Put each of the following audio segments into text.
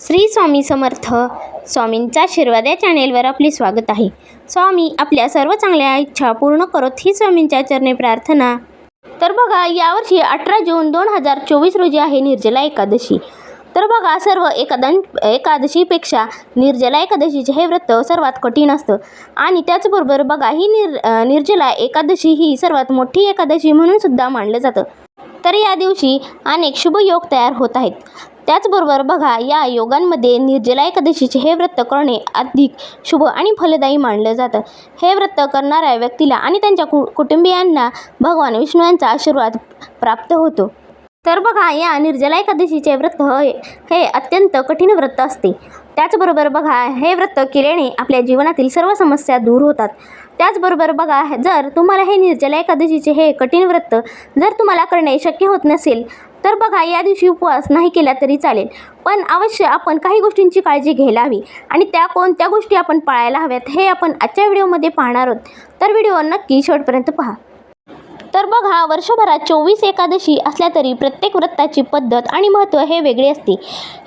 श्री स्वामी समर्थ. स्वामींचा आशीर्वाद या चॅनेलवर आपले स्वागत आहे. स्वामी आपल्या सर्व चांगल्या इच्छा पूर्ण करत ही स्वामींच्या चरणी प्रार्थना. तर बघा यावर्षी अठरा जून दोन हजार चोवीस रोजी आहे निर्जला एकादशी. तर बघा सर्व एकादन एकादशीपेक्षा निर्जला एकादशीचे हे व्रत सर्वात कठीण असतं. आणि त्याचबरोबर बघा ही निर निर्जला एकादशी ही सर्वात मोठी एकादशी म्हणून सुद्धा मानलं जातं. तर या दिवशी अनेक शुभयोग तयार होत आहेत. त्याचबरोबर बघा या योगांमध्ये निर्जला एकादशीचे हे व्रत करणे अधिक शुभ आणि फलदायी मानलं जातं. हे व्रत करणाऱ्या व्यक्तीला आणि त्यांच्या कु कुटुंबियांना भगवान विष्णू यांचा आशीर्वाद प्राप्त होतो. तर बघा या निर्जला एकादशीचे व्रत हे हे अत्यंत कठीण व्रत असते. त्याचबरोबर बघा हे व्रत केल्याने आपल्या जीवनातील सर्व समस्या दूर होतात. त्याचबरोबर बघा जर तुम्हाला हे निर्जला एकादशीचे हे कठीण व्रत जर तुम्हाला करणे शक्य होत नसेल तर बघा या दिवशी उपवास नाही केला तरी चालेल. पण अवश्य आपण काही गोष्टींची काळजी घ्यायला हवी आणि त्या कोणत्या गोष्टी आपण पाळायला हव्यात हे आपण आजच्या व्हिडिओमध्ये पाहणार आहोत. तर व्हिडिओ नक्की शेवटपर्यंत पहा. तर बघा वर्षभरात चोवीस एकादशी असल्या तरी प्रत्येक व्रताची पद्धत आणि महत्त्व हे वेगळे असते.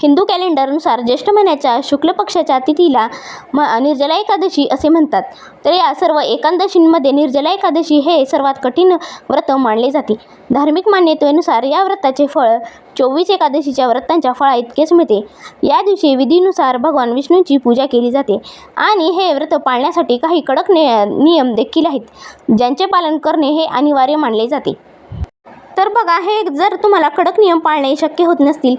हिंदू कॅलेंडरनुसार ज्येष्ठ महिन्याच्या शुक्ल पक्षाच्या तिथीला म निर्जला एकादशी असे म्हणतात. तर या सर्व एकादशींमध्ये निर्जला एकादशी हे सर्वात कठीण व्रत मानले जाते. धार्मिक मान्यतेनुसार या व्रताचे फळ चोवीस एकादशीच्या व्रतांच्या फळा इतकेच मिळते. या दिवशी विधीनुसार भगवान विष्णूंची पूजा केली जाते आणि हे व्रत पाळण्यासाठी काही कडक नि नियम देखील आहेत ज्यांचे पालन करणे हे अनिवार्य मानले जाते. तर बघा हे जर तुम्हाला कडक नियम पाळणे शक्य होत नसतील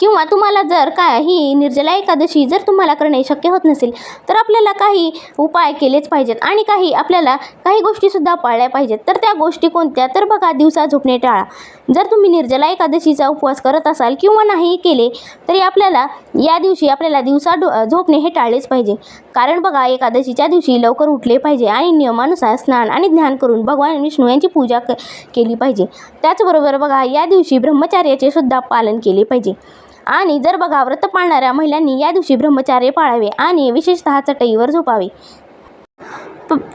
किंवा तुम्हाला जर काय ही निर्जला एकादशी जर तुम्हाला करणे शक्य होत नसेल तर आपल्याला काही उपाय केलेच पाहिजेत आणि काही आपल्याला काही गोष्टीसुद्धा पाळल्या पाहिजेत. तर त्या गोष्टी कोणत्या? तर बघा दिवसा झोपणे टाळा. जर तुम्ही निर्जला एकादशीचा उपवास करत असाल किंवा नाही केले तरी आपल्याला या दिवशी आपल्याला दिवसा डो झोपणे हे टाळलेच पाहिजे. कारण बघा एकादशीच्या दिवशी लवकर उठले पाहिजे आणि नियमानुसार स्नान आणि ध्यान करून भगवान विष्णू यांची पूजा क केली पाहिजे. त्याचबरोबर बघा या दिवशी ब्रह्मचार्याचे सुद्धा पालन केले पाहिजे. आणि जर बघा व्रत पाळणाऱ्या महिलांनी या दिवशी ब्रह्मचार्य पाळावे आणि विशेषतः चटईवर झोपावे.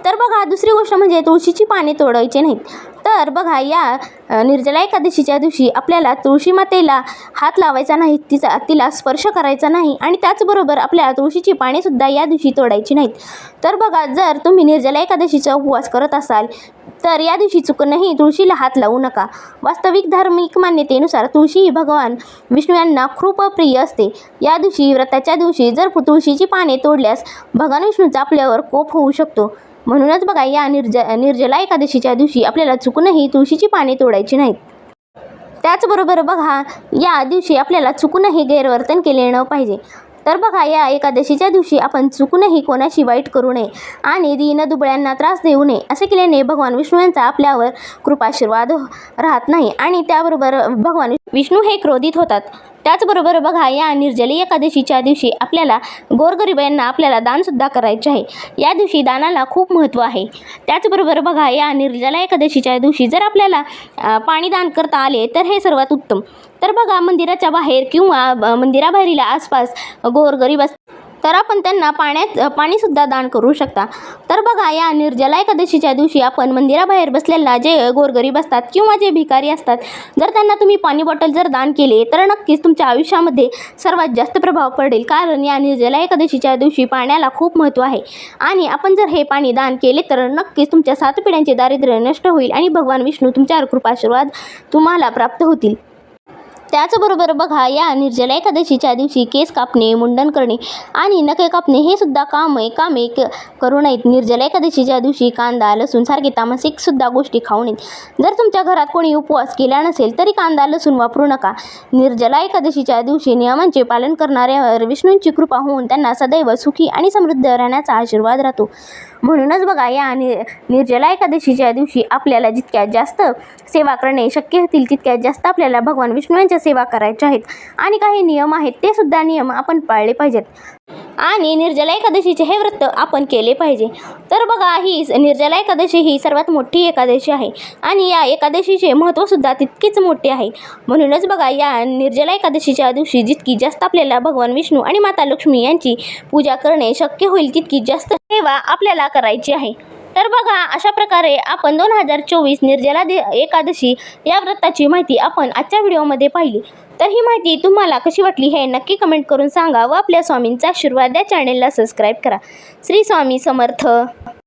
तर बघा दुसरी गोष्ट म्हणजे तुळशीची पाने तोडायचे नाहीत. तर बघा या निर्जला एकादशीच्या दिवशी आपल्याला तुळशी मातेला हात लावायचा नाही तिचा तिला स्पर्श करायचा नाही आणि त्याचबरोबर आपल्या तुळशीची पानेसुद्धा या दिवशी तोडायची नाहीत. तर बघा जर तुम्ही निर्जला एकादशीचा उपवास करत असाल तर या दिवशी चुकूनही तुळशीला हात लावू नका. वास्तविक धार्मिक मान्यतेनुसार तुळशी ही भगवान विष्णू यांना खूप प्रिय असते. या दिवशी व्रताच्या दिवशी जर तुळशीची पाने तोडल्यास भगवान विष्णूचा आपल्यावर कोप होऊ शकतो. म्हणूनच बघा या निर्ज निर्जला एकादशीच्या दिवशी आपल्याला चुकूनही तुळशीची पाने तोडायची नाहीत. त्याचबरोबर बघा या दिवशी आपल्याला चुकूनही गैरवर्तन केले न पाहिजे. तर बघा या एकादशीच्या दिवशी आपण चुकूनही कोणाशी वाईट करू नये आणि दीन दुबळ्यांना त्रास देऊ नये असे केल्याने भगवान विष्णू यांचा आपल्यावर कृपाशीर्वाद राहत नाही आणि त्याबरोबर भगवान विष्णू हे क्रोधित होतात. त्याचबरोबर बघा या निर्जली एकादशीच्या दिवशी आपल्याला गोरगरिबांना आपल्याला दानसुद्धा करायचे आहे. या दिवशी दानाला खूप महत्त्व आहे. त्याचबरोबर बघा या निर्जला एकादशीच्या दिवशी जर आपल्याला पाणी दान करता आले तर हे सर्वात उत्तम. तर बघा मंदिराच्या बाहेर किंवा मंदिराबाहेरील आसपास गोरगरीब अस तर आपण त्यांना पाण्यात पाणीसुद्धा दान करू शकता. तर बघा या निर्जला एकादशीच्या दिवशी आपण मंदिराबाहेर बसलेला जे गोरगरीब असतात किंवा जे भिकारी असतात जर त्यांना तुम्ही पाणी बॉटल जर दान केले तर नक्कीच तुमच्या आयुष्यामध्ये सर्वात जास्त प्रभाव पडेल. कारण या निर्जला एकादशीच्या दिवशी पाण्याला खूप महत्त्व आहे. आणि आपण जर हे पाणी दान केले तर नक्कीच तुमच्या सात पिढ्यांचे दारिद्र्य नष्ट होईल आणि भगवान विष्णू तुमच्यावर कृपाशीर्वाद तुम्हाला प्राप्त होतील. त्याचबरोबर बघा या निर्जला एकादशीच्या दिवशी केस कापणे मुंडन करणे आणि नखे कापणे हे सुद्धा कामे कामे क करू नयेत. निर्जला एकादशीच्या दिवशी कांदा लसूण सारखे तामसिक सुद्धा गोष्टी खाऊ नयेत. जर तुमच्या घरात कोणी उपवास केला नसेल तरी कांदा लसूण वापरू नका. निर्जला एकादशीच्या दिवशी नियमांचे पालन करणाऱ्यावर विष्णूंची कृपा होऊन त्यांना सदैव सुखी आणि समृद्ध राहण्याचा आशीर्वाद राहतो. म्हणूनच बघा या नि निर्जला एकादशीच्या दिवशी आपल्याला जितक्यात जास्त सेवा करणे शक्य होतील तितक्यात जास्त आपल्याला भगवान विष्णू यांच्या सेवा करायच्या आहेत. आणि काही नियम आहेत ते सुद्धा नियम आपण पाळले पाहिजेत. आणि निर्जला एकादशीचे हे व्रत आपण केले पाहिजे. तर बघा ही निर्जला एकादशी ही सर्वात मोठी एकादशी आहे. आणि या एकादशीचे महत्त्वसुद्धा तितकेच मोठे आहे. म्हणूनच बघा या निर्जला एकादशीच्या दिवशी जितकी जास्त आपल्याला भगवान विष्णू आणि माता लक्ष्मी यांची पूजा करणे शक्य होईल तितकी जास्त सेवा आपल्याला करायची आहे. तर बघा अशा प्रकारे आपण दोन हजार चोवीस निर्जला दे एकादशी या व्रताची माहिती आपण आजच्या व्हिडिओमध्ये पाहिली. तर ही माहिती तुम्हाला कशी वाटली हे नक्की कमेंट करून सांगा व आपल्या स्वामींचा आशीर्वाद या चॅनेलला सबस्क्राईब करा. श्री स्वामी समर्थ.